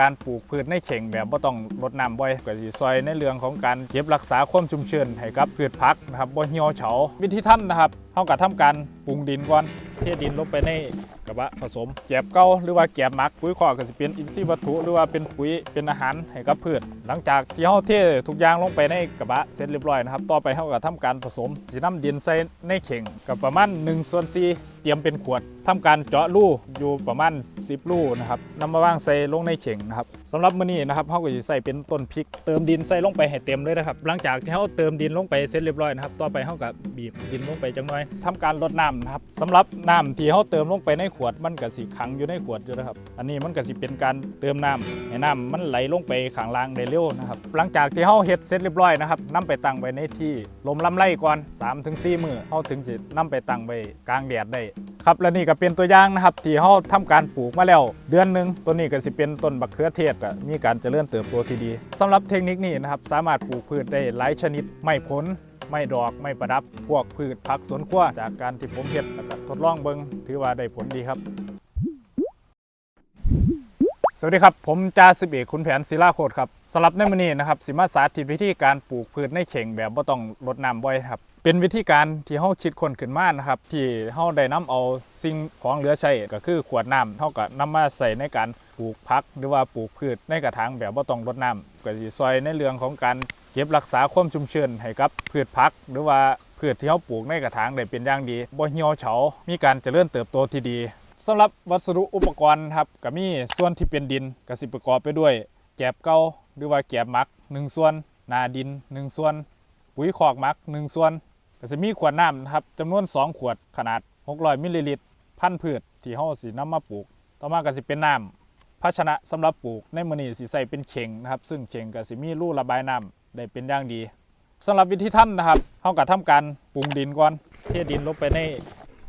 การปลูกพืชในเข่งแบบบ่ต้องรดน้ำบ่อยก็สิซอยในเรื่องของการเก็บรักษาความชุ่มชื้นให้กับพืชผักนะครับบ่เหี่ยวเฉาวิธีทำนะครับเฮาก็ทำการปรุงดินก่อนเทดินลงไปใน กระบะผสมแกบเก่าหรือว่าแกบมักปุ๋ยคอกก็สิเป็นอินทรีย์วัตถุหรือว่าเป็นปุ๋ยเป็นอาหารให้กับพืชหลังจากที่เฮาเททุกอย่างลงไปในกระบะเสร็จเรียบร้อยนะครับต่อไปเฮาก็ทำการผสมสิน้ำดินใส่ในเข่งกับประมาณ1ส่วน4เตรียมเป็นขวดทำการเจาะรูอยู่ประมาณ 10 รูนะครับนำมาวางใส่ลงในเข่งนะครับสำหรับมื้อนี้นะครับเฮาก็สิใส่เป็นต้นพริก เติมดินใส่ลงไปให้เต็มเลยนะครับหลังจากที่เฮาเติมดินลงไปเสร็จเรียบร้อยนะครับต่อไปเฮาก็บีบดินลงไปจังหน่อยทำการรดน้ำนะครับสำหรับน้ำที่เฮาเติมลงไปในขวดมันก็สิขังอยู่ในขวดอยู่นะครับ อันนี้มันก็สิเป็นการเติมน้ำให้น้ำมันไหลลงไปข้างล่างได้เร็วนะครับหลังจากที่เฮาเฮ็ดเสร็จเรียบร้อยนะครับนํไปตั้งไว้ในที่ลมลำไรก่อน 3-4 มื้อเฮาถึงจะนํไปตั้งไว้กลางแดดได้ครับและนี่ก็เป็นตัวอย่างนะครับที่เฮาทำการปลูกมาแล้ว เดือนหนึ่งตัวนี้ก็สิเป็นต้นบักเขือเทศก็มีการเจริญเติบโตที่ดีสำหรับเทคนิคนี้นะครับสามารถปลูกพืชได้หลายชนิดไม่ผลไม่ดอกไม่ประดับ พวกพืชผักสวนครัวจากการที่ผมเฮ็ดแล้วก็ ทดลองเบิงถือว่าได้ผลดีครับ สวัสดีครับ ผมจ่าสิบเอกคุณแผนศิลาโคตรครับสำหรับในมื้อนี้นะครับสิมาสาธิตวิธีการปลูกพืชในเข่งแบบบ่ต้องรดน้ำบ่อยครับ เป็นวิธีการที่เฮาคิดคนขึ้นมานะครับ ที่เฮาได้นํเอาสิ่งของเหลือใช้ก็คือขวดน้ำเฮาก็นำมาใส่ในการปลูกผักหรือว่าปลูกพืชในกระถางแบบบ่ต้องรดน้ำก็สิซอยในเรื่องของการเก็บรักษาความชุ่มชื้นให้กับพืชผัก หรือว่า พืชที่เฮาปลูกในกระถางได้เป็นอย่างดีบ่เหี่ยวเฉา มีการเจริญเติบโตที่ดีสำหรับวัสดุอุปกรณ์ครับก็มีส่วนที่เป็นดินก็สิประกอบไปด้วย แกบเก่าหรือว่าแกบมัก 1 ส่วน นาดิน 1 ส่วน ปุ๋ยคอกมัก 1 ส่วนก็จะมีขวดน้ำนะครับจำนวน 2 ขวดขนาด 600 มิลลิลิตร พันธุ์พืชที่เฮาสินำมาปลูก ต่อมาก็สิเป็นน้ำภาชนะสำหรับปลูกในมื้อนี้สิใส่เป็นเข่งนะครับ ซึ่งเข่งก็สิมีรูระบายน้ำได้เป็นอย่างดี สำหรับวิธีทำนะครับเฮาก็ทำการปรุงดินก่อนเทดินลงไปใน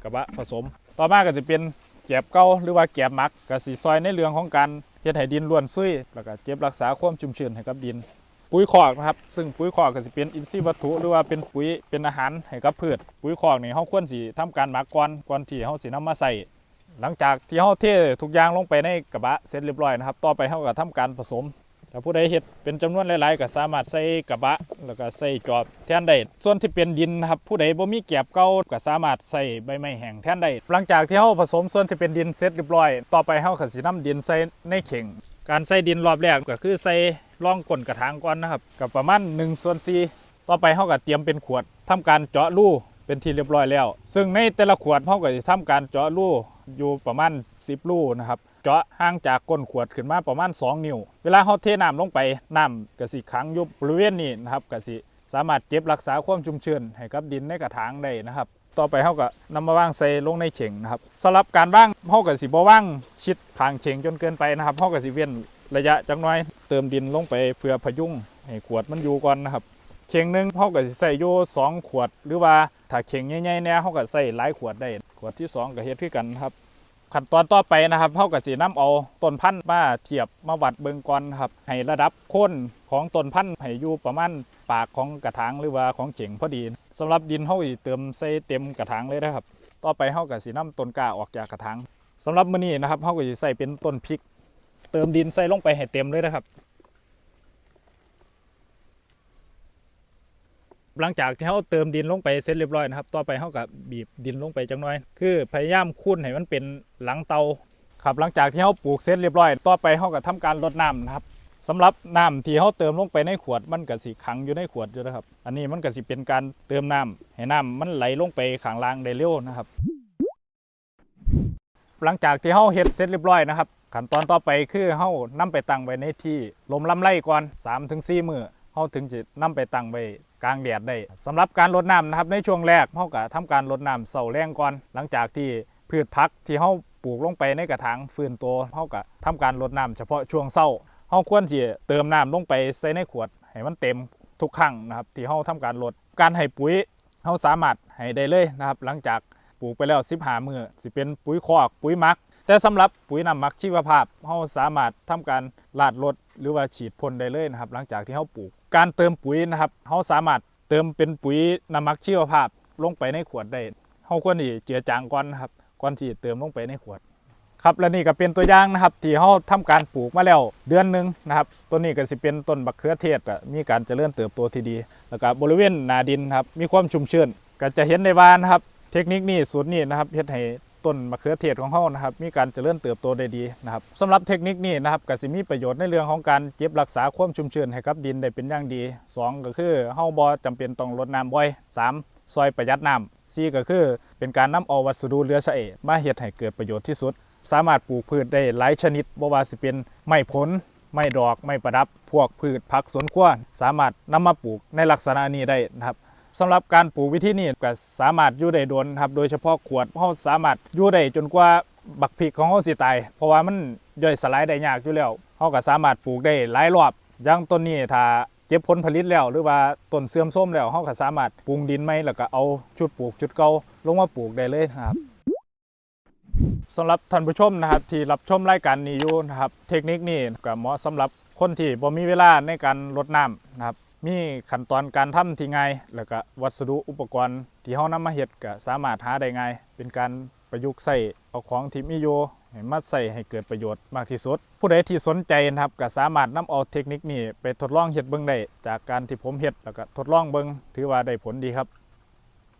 กระบะผสม ต่อมาก็จะเป็นแกบเก่าหรือว่าแกบมักก็สีซอยในเรื่องของการเฮ็ดให้ดินล้วนซุยแล้วก็เก็บรักษาความชุ่มชื้นให้กับดิน ปุ๋ยคอกนะครับ ซึ่งปุ๋ยคอกก็สิเป็นอินทรีย์วัตถุหรือว่าเป็นปุ๋ยเป็นอาหารให้กับพืช ปุ๋ยคอกนี่เฮาควรสิทำการหมักก่อนก่อนที่เฮาสินำมาใส่หลังจากที่เฮาเททุกอย่างลงไปในกระบะเสร็จเรียบร้อยนะครับ ต่อไปเฮาก็ทำการผสม ถ้าผู้ใดเฮ็ดเป็นจำนวนหลายๆก็สามารถใส่กระบะ แล้วก็ใส่จอบแทนได้ส่วนที่เป็นดินนะครับผู้ใดบ่มีแกบเก่าก็สามารถใส่ใบไม้แห้งแทนได้หลังจากที่เฮาผสมส่วนที่เป็นดินเสร็จเรียบร้อย ต่อไปเฮาก็สินำดินใส่ในเข่ง การใส่ดินรอบแรกก็คือใส่ร่องก้นกระถางก่อนนะครับกับประมาณ1ส่วน4ต่อไปเฮาก็เตรียมเป็นขวดทำการเจาะรูเป็นที่เรียบร้อยแล้ว ซึ่งในแต่ละขวดเฮาก็จะทำการเจาะรูอยู่ประมาณ 10รูนะครับ เจาะห่างจากก้นขวดขึ้นมาประมาณ 2 นิ้ว เวลาเขาเทน้ำลงไปน้ำก็สิขังยู่บริเวณนี้นะครับก็สิสามารถเก็บรักษาความชุ่มชื้นให้กับดินในกระถางได้นะครับ ต่อไปเขาก็นำมาว่างใส่ลงในเข่งนะครับสำหรับการว่างเขาก็สิบ่ว่างชิดทางเข่งจนเกินไปนะครับเขาก็สิเว้นระยะจักหน้อย เติมดินลงไปเพื่อพยุงให้ขวดมันอยู่ก่อนนะครับเข่งหนึ่งเขาก็สิใส่ยู่สองขวด หรือว่าถ้าเข่งใหญ่ๆเนี่ยเขาก็ใส่หลายขวดได้ ขวดที่สองก็เฮ็ดคือกันครับ ขั้นตอนต่อไปนะครับเขากับสีน้ำเอาต้นพันธุ์มาเทียบมาวัดเบิงก่อนครับให้ระดับค้นของต้นพันธุ์ให้อยู่ประมาณปากของกระถางหรือว่าของเข่งพอดีสำหรับดินเขาอีเติมใส่เต็มกระถางเลยนะครับ ต่อไปเขากับสีน้ำต้นกล้าออกจากกระถางสำหรับมื้อนี้นะครับเขาก็สิใส่เป็นต้นพริก เติมดินใส่ลงไปให้เต็มเลยนะครับ หลังจากที่เขาเติมดินลงไปเสร็จเรียบร้อยนะครับ ต่อไปเขาก็บีบดินลงไปจังน้อย คือพยายามคุ้นให้มันเป็นหลังเตาครับหลังจากที่เขาปลูกเสร็จเรียบร้อย ต่อไปเขาก็ทำการรดน้ำนะครับสำหรับน้ำที่เขาเติมลงไปในขวดมันก็สิขังอยู่ในขวดอยู่นะครับ อันนี้มันก็สิเป็นการเติมน้ำให้น้ำมันไหลลงไปข้างล่างได้เร็วนะครับ หลังจากที่เขาเฮ็ดเสร็จเรียบร้อยนะครับขั้นตอนต่อไปคือเขานำไปตั้งไว้ในที่ลมลำไรก่อน3-4มื้อเขาถึงจะนำไปตั้งไว้ กลางแดดได้สำหรับการรดน้ำนะครับในช่วงแรกเขาก็ทำการรดน้ำเสาแรงก่อน หลังจากที่พืชพักที่เขาปลูกลงไปในกระถางฟื้นตัวเขาก็ทำการรดน้ำเฉพาะช่วงเศร้าเขาควรที่เติมน้ำลงไปใส่ในขวดให้มันเต็มทุกครั้งนะครับที่เขาทำการรดการให้ปุ๋ยเขาสามารถให้ได้เลยนะครับ หลังจากปลูกไปแล้ว 15 มื้อสิเป็นปุ๋ยคอกปุ๋ยมัก แต่สำหรับปุ๋ยน้ำหมักชีวภาพเราสามารถทำการลาดรดหรือว่าฉีดพ่นได้เลยนะครับ หลังจากที่เราปลูก การเติมปุ๋ยนะครับเราสามารถเติมเป็นปุ๋ยน้ำหมักชีวภาพลงไปในขวดได้เราควรที่เจือจางก่อนนะครับก่อนที่จะเติมลงไปในขวดครับและนี่ก็เป็นตัวอย่างนะครับที่เฮาทำการปลูกมาแล้วเดือนหนึ่งนะครับต้นนี้ก็สิเป็นต้นบักเขือเทศมีการเจริญเติบโตที่ดี แล้วก็บริเวณหนาดินครับมีความชุ่มชื้นก็จะเห็นได้ว่านะครับเทคนิคนี้สูตรนี้นะครับเฮ็ดให้ ต้นมะเขือเทศของเฮานะครับมีการเจริญเติบโตได้ดีนะครับสำหรับเทคนิคนี้นะครับก็สิมีประโยชน์ในเรื่องของการเก็บรักษาความชุ่มชื้นให้กับดินได้เป็นอย่างดีสองก็คือเฮาบ่จำเป็นต้องรดน้ำบ่อยสามซอยประหยัดน้ำสี่ก็คือเป็นการนำเอาวัสดุเหลือใช้มาเฮ็ดให้เกิดประโยชน์ที่สุด สามารถปลูกพืชได้หลายชนิดบ่ว่าสิเป็นไม้ผลไม้ดอกไม้ประดับ พวกพืชผักสวนครัวสามารถนำมาปลูกในลักษณะนี้ได้นะครับ สำหรับการปลูกวิธีนี้ก็สามารถอยู่ได้โดนครับโดยเฉพาะขวดเฮาสามารถอยู่ได้จนกว่าบักพริกของเฮาสิตาย เพราะว่ามันย่อยสลายได้ยากอยู่แล้วเฮาก็สามารถปลูกได้หลายรอบอย่างต้นนี้ถ้าเก็บผลผลิตแล้วหรือว่าต้นเสื่อมโทรมแล้วเฮาก็สามารถปรุงดินใหม่แล้วก็เอาชุดปลูกชุดเก่าลงมาปลูกได้เลยครับสำหรับท่านผู้ชมนะครับที่รับชมรายการนี้อยู่นะครับเทคนิคนี้ก็เหมาะสำหรับคนที่บ่มีเวลาในการรดน้ำนะครับ มีขั้นตอนการทำที่ง่ายแล้วก็วัสดุอุปกรณ์ที่เฮานำมาเฮ็ดก็สามารถหาได้ง่าย เป็นการประยุกต์ใส่เอาของที่มีอยู่ให้มาใส่ให้เกิดประโยชน์มากที่สุด ผู้ใดที่สนใจนะครับก็สามารถนำเอาเทคนิคนี้ไปทดลองเฮ็ดเบิ่งได้จากการที่ผมเฮ็ดแล้วก็ทดลองเบิ่งถือว่าได้ผลดีครับ